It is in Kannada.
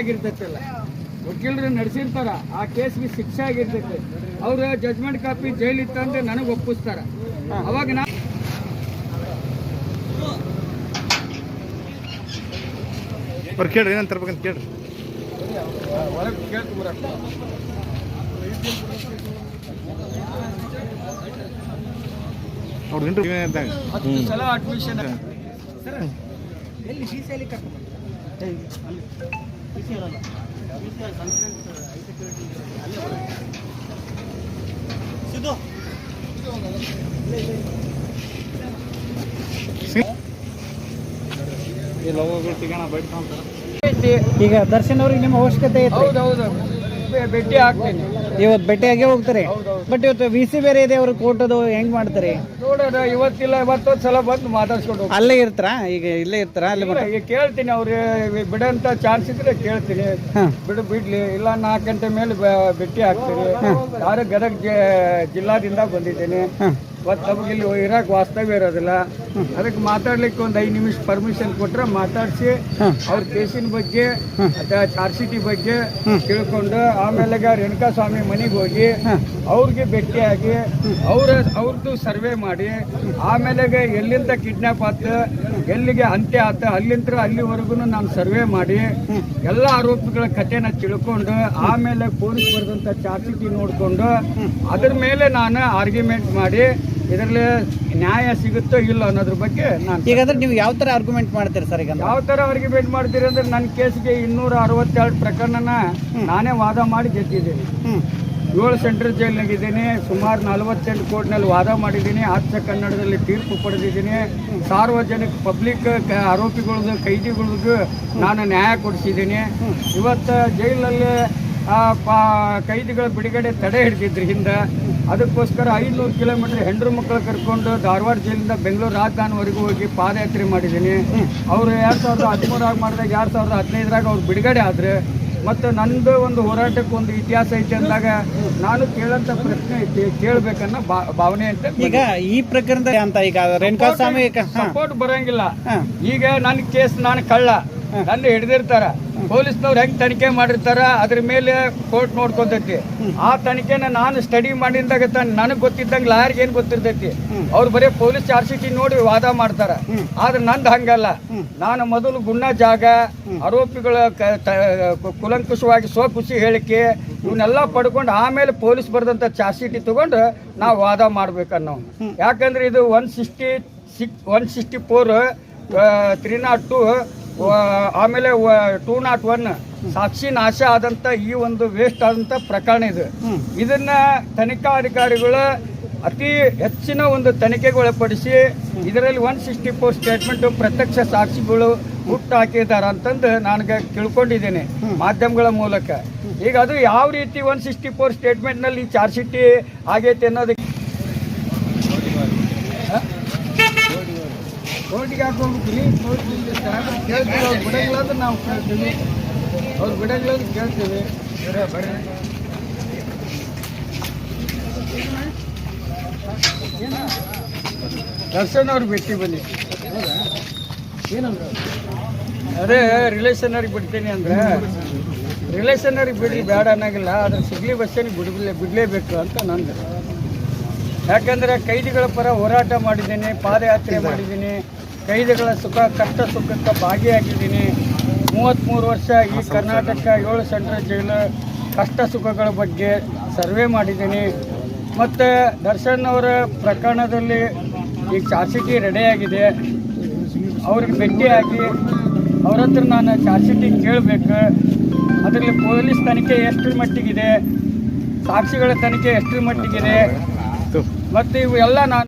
ಆಗಿರ್ತೈತಲ್ಲ. ವಕೀಲರು ನಡೆಸಿರ್ತಾರ ಆ ಕೇಸ್ಗೆ ಶಿಕ್ಷೆ ಆಗಿರ್ತೈತೆ. ಅವ್ರ ಜಜ್ಮೆಂಟ್ ಕಾಪಿ ಜೈಲ್ ಇತ್ತಂದ್ರೆ ನನಗೆ ಒಪ್ಪಿಸ್ತಾರ. ಅವಾಗ ನಾ ಅವ್ರು ಕೇಳ್ರಿ ಏನಂತ ತರ್ಬೇಕಂತ ಕೇಳ್ರಿ. ಅವ್ರು ಇಂಟರ್ವ್ಯೂ ಹತ್ತು ಸಲ ಅಡ್ಮಿಷನ್ ಈಗ ದರ್ಶನ್ ಅವ್ರಿಗೆ ನಿಮ್ಮ ಅವಶ್ಯಕತೆ ಐತೆ ಹೌದೌದು ಬೆ- ಭೇಟಿ ಆಗ್ತೇನೆ. ಇವತ್ತು ಭೇಟಿಯಾಗೆ ಹೋಗ್ತಾರೆ. ಬಟ್ ಇವತ್ತು ವಿ ಸಿ ಬೇರೆ ಇದೆ ಅವ್ರು ಕೋರ್ಟ್ ಅದು ಹೆಂಗ್ ಮಾಡ್ತಾರೆ? ನೋಡೋಣ ಇವತ್ತಿಲ್ಲ ಇವತ್ತೊಂದು ಸಲ ಬಂದು ಮಾತಾಡ್ಸ್ಕೊಂಡು ಹೋಗ್ತೀನಿ. ಅಲ್ಲೇ ಇರ್ತಾರ? ಈಗ ಇಲ್ಲೇ ಇರ್ತಾರ? ಅಲ್ಲಿ ಈಗ ಕೇಳ್ತೀನಿ ಅವ್ರಿಗೆ ಬಿಡಂತ ಚಾನ್ಸ್ ಇದ್ರೆ ಕೇಳ್ತೀನಿ. ಹಾಂ. ಬಿಡು ಬಿಡ್ಲಿ. ಇಲ್ಲ ನಾಲ್ಕು ಗಂಟೆ ಮೇಲೆ ಬ- ಭೇಟಿ ಆಗ್ತೀನಿ ಯಾರು ಗದಗ ಜ- ಜಿಲ್ಲಾದಿಂದ ಬಂದಿದ್ದೇನೆ. ಹಾಂ. ನಮಗೆ ಇಲ್ಲಿ ಇರಕ್ಕೆ ವಾಸ್ತವ್ಯ ಇರೋದಿಲ್ಲ. ಅದಕ್ಕೆ ಮಾತಾಡ್ಲಿಕ್ಕೆ ಒಂದು ಐದು ನಿಮಿಷ ಪರ್ಮಿಷನ್ ಕೊಟ್ಟರೆ ಮಾತಾಡಿಸಿ ಅವ್ರ ಕೇಸಿನ ಬಗ್ಗೆ ಮತ್ತೆ ಚಾರ್ಜ್ ಶೀಟಿ ಬಗ್ಗೆ ತಿಳ್ಕೊಂಡು ಆಮೇಲೆ ರೇಣುಕಾ ಸ್ವಾಮಿ ಮನೆಗೆ ಹೋಗಿ ಅವ್ರಿಗೆ ಭೇಟಿಯಾಗಿ ಅವರ ಅವ್ರದ್ದು ಸರ್ವೆ ಮಾಡಿ ಆಮೇಲೆಗೆ ಎಲ್ಲಿಂದ ಕಿಡ್ನಾಪ್ ಆತು ಎಲ್ಲಿಗೆ ಅಂತ್ಯ ಆತ ಅಲ್ಲಿಂದ ಅಲ್ಲಿವರೆಗೂ ನಾನು ಸರ್ವೆ ಮಾಡಿ ಎಲ್ಲ ಆರೋಪಿಗಳ ಕಥೆನ ತಿಳ್ಕೊಂಡು ಆಮೇಲೆ ಪೊಲೀಸ್ ಬರೆದಂಥ ಚಾರ್ಜ್ ಶೀಟ್ ನೋಡಿಕೊಂಡು ಅದ್ರ ಮೇಲೆ ನಾನು ಆರ್ಗ್ಯುಮೆಂಟ್ ಮಾಡಿ ಇದರಲ್ಲಿ ನ್ಯಾಯ ಸಿಗುತ್ತೋ ಇಲ್ಲ ಅನ್ನೋದ್ರ ಬಗ್ಗೆ ನಾನು ಈಗ ಅಂದ್ರೆ ನೀವು ಯಾವ ತರ ಆರ್ಗ್ಯುಮೆಂಟ್ ಮಾಡ್ತೀರಿ ಸರ್ ಈಗ ಯಾವ ತರ ಆರ್ಗ್ಯುಮೆಂಟ್ ಮಾಡ್ತೀರಿ ಅಂದ್ರೆ ನನ್ನ ಕೇಸ್ಗೆ ಇನ್ನೂರ ಅರವತ್ತೆರಡು ಪ್ರಕರಣನ ನಾನೇ ವಾದ ಮಾಡಿ ಗೆದ್ದಿದ್ದೀನಿ. ಏಳು ಸೆಂಟ್ರಲ್ ಜೈಲ್ನಾಗಿದ್ದೀನಿ ಸುಮಾರು ನಲವತ್ತೆಂಟು ಕೋರ್ಟ್ನಲ್ಲಿ ವಾದ ಮಾಡಿದ್ದೀನಿ, ಆಚೆ ಕನ್ನಡದಲ್ಲಿ ತೀರ್ಪು ಪಡೆದಿದ್ದೀನಿ. ಸಾರ್ವಜನಿಕ ಪಬ್ಲಿಕ್ ಆರೋಪಿಗಳದ್ದು ಕೈದಿಗಳಿಗೂ ನಾನು ನ್ಯಾಯ ಕೊಡಿಸಿದ್ದೀನಿ. ಇವತ್ತು ಜೈಲಲ್ಲಿ ಪಾ- ಕೈದಿಗಳ ಬಿಡುಗಡೆ ತಡೆ ಹಿಡಿದಿದ್ರು ಹಿಂದೆ ಅದಕ್ಕೋಸ್ಕರ ಐನೂರು ಕಿಲೋಮೀಟ್ರ್ ಹೆಂಡ್ರು ಮಕ್ಕಳು ಕರ್ಕೊಂಡು ಧಾರವಾಡ ಜೈಲಿಂದ ಬೆಂಗಳೂರು ರಾಜಧಾನಿವರೆಗೂ ಹೋಗಿ ಪಾದಯಾತ್ರೆ ಮಾಡಿದ್ದೀನಿ. ಅವರು ಎರಡು ಸಾವಿರದ ಹದಿಮೂರಾಗ ಮಾಡಿದಾಗ, ಎರಡು ಸಾವಿರದ ಹದಿನೈದರಾಗ ಅವ್ರು ಬಿಡುಗಡೆ ಆದ್ರೆ ಮತ್ತು ನಂದು ಒಂದು ಹೋರಾಟಕ್ಕೆ ಒಂದು ಇತಿಹಾಸ ಐತೆ ಅಂದಾಗ ನಾನು ಕೇಳಂತ ಪ್ರಶ್ನೆ ಐತಿ ಕೇಳಬೇಕನ್ನೋ ಭಾವನೆ ಅಂತ ಈಗ ಈ ಪ್ರಕರಣದ ಅಂತ ಈಗ ರೇಣುಕಾ ಸ್ವಾಮಿ. ಸಪೋರ್ಟ್ ಬರಂಗಿಲ್ಲ. ಈಗ ನನ್ನ ಕೇಸ್ ನಾನು ಕಳ್ಳ. ನನ್ನ ಹಿಡಿದಿರ್ತಾರ. ಪೊಲೀಸ್ನವ್ರು ಹೆಂಗ್ ತನಿಖೆ ಮಾಡಿರ್ತಾರ, ಅದ್ರ ಮೇಲೆ ಕೋರ್ಟ್ ನೋಡ್ಕೊತೈತಿ. ಆ ತನಿಖೆನ ನಾನು ಸ್ಟಡಿ ಮಾಡಿದಾಗ ನನಗೆ ಗೊತ್ತಿದ್ದಂಗೆ ಲಾಯರ್ಗೆ ಏನ್ ಗೊತ್ತಿರ್ತೈತಿ? ಅವ್ರು ಬರೀ ಪೊಲೀಸ್ ಚಾರ್ಜ್ ಶೀಟ್ ನೋಡಿ ವಾದ ಮಾಡ್ತಾರ. ಆದ್ರೆ ನಂದು ಹಂಗಲ್ಲ. ನಾನು ಮೊದಲು ಗುಣ ಜಾಗ, ಆರೋಪಿಗಳ ಕುಲಂಕುಷವಾಗಿ ಸ್ವಖುಷಿ ಹೇಳಿಕೆ ಇವನ್ನೆಲ್ಲ ಪಡ್ಕೊಂಡು ಆಮೇಲೆ ಪೊಲೀಸ್ ಬರೆದಂತ ಚಾರ್ಜ್ ಶೀಟ್ ತಗೊಂಡು ನಾವು ವಾದ ಮಾಡ್ಬೇಕನ್ನೋ ಯಾಕಂದ್ರೆ ಇದು one sixty six one sixty four three nought two ಆಮೇಲೆ ಟೂ ನಾಟ್ ಒನ್ ಸಾಕ್ಷಿ ನಾಶ ಆದಂತ ಈ ಒಂದು ವೇಸ್ಟ್ ಆದಂತ ಪ್ರಕರಣ ಇದು. ಇದನ್ನ ತನಿಖಾಧಿಕಾರಿಗಳು ಅತಿ ಹೆಚ್ಚಿನ ಒಂದು ತನಿಖೆಗೆ ಒಳಪಡಿಸಿ ಇದರಲ್ಲಿ ಒನ್ ಸಿಕ್ಸ್ಟಿ ಫೋರ್ ಸ್ಟೇಟ್ಮೆಂಟ್ ಪ್ರತ್ಯಕ್ಷ ಸಾಕ್ಷಿಗಳು ಹುಟ್ಟು ಹಾಕಿದ್ದಾರೆ ಅಂತಂದು ನನಗೆ ತಿಳ್ಕೊಂಡಿದ್ದೇನೆ ಮಾಧ್ಯಮಗಳ ಮೂಲಕ. ಈಗ ಅದು ಯಾವ ರೀತಿ ಒನ್ ಸಿಕ್ಸ್ಟಿ ಫೋರ್ ಸ್ಟೇಟ್ಮೆಂಟ್ನಲ್ಲಿ ಚಾರ್ಜ್ ಶೀಟ್ ಆಗೈತೆ ಅನ್ನೋದಕ್ಕೆ ಕೋರ್ಟಿಗೆ ಹಾಕೊಂಡ್ಬಿಡ್ತೀವಿ ಕೋರ್ಟಿಗೆ ಕೇಳ್ತೀವಿ. ಅವ್ರು ಬಿಡಂಗಿಲ್ಲ ನಾವು ಕೇಳ್ತೀವಿ. ಅವ್ರು ಬಿಡಂಗಿಲ್ಲ ಕೇಳ್ತೀವಿ. ದರ್ಶನ್ ಅವ್ರಿಗೆ ಭೇಟಿ ಬನ್ನಿ. ಏನಂದ್ರೆ? ಅದೇ ರಿಲೇಷನ್ ಅವ್ರಿಗೆ ಬಿಡ್ತೀನಿ ಅಂದ್ರೆ ರಿಲೇಷನ್ ಅವ್ರಿಗೆ ಬಿಡಿ, ಬೇಡ ಅನ್ನೋಂಗಿಲ್ಲ, ಆದ್ರೆ ಸಿಗ್ಲಿ ಬಸ್ಸನಿಗೆ ಬಿಡಲೇ ಬಿಡಲೇಬೇಕು ಅಂತ ನಂದು. ಯಾಕಂದರೆ ಕೈದಿಗಳ ಪರ ಹೋರಾಟ ಮಾಡಿದ್ದೀನಿ, ಪಾದಯಾತ್ರೆ ಮಾಡಿದ್ದೀನಿ. ಕೈದಿಗಳ ಸುಖ ಕಷ್ಟ ಸುಖಕ್ಕೆ ಭಾಗಿಯಾಗಿದ್ದೀನಿ. ಮೂವತ್ತ್ಮೂರು ವರ್ಷ ಈ ಕರ್ನಾಟಕ ಏಳು ಸೆಂಟ್ರಲ್ ಜೈಲು ಕಷ್ಟ ಸುಖಗಳ ಬಗ್ಗೆ ಸರ್ವೆ ಮಾಡಿದ್ದೀನಿ. ಮತ್ತು ದರ್ಶನ್ ಅವರ ಪ್ರಕರಣದಲ್ಲಿ ಈಗ ಚಾರ್ಜ್ಶೀಟಿ ರೆಡಿಯಾಗಿದೆ. ಅವ್ರಿಗೆ ಭೇಟಿಯಾಗಿ ಅವ್ರ ಹತ್ರ ನಾನು ಚಾರ್ಜ್ಶೀಟಿ ಕೇಳಬೇಕು. ಅದರಲ್ಲಿ ಪೊಲೀಸ್ ತನಿಖೆ ಎಷ್ಟರ ಮಟ್ಟಿಗಿದೆ? ಸಾಕ್ಷಿಗಳ ತನಿಖೆ ಎಷ್ಟರ ಮಟ್ಟಿಗಿದೆ? ಮತ್ತು ಇವು ಎಲ್ಲ ನಾನು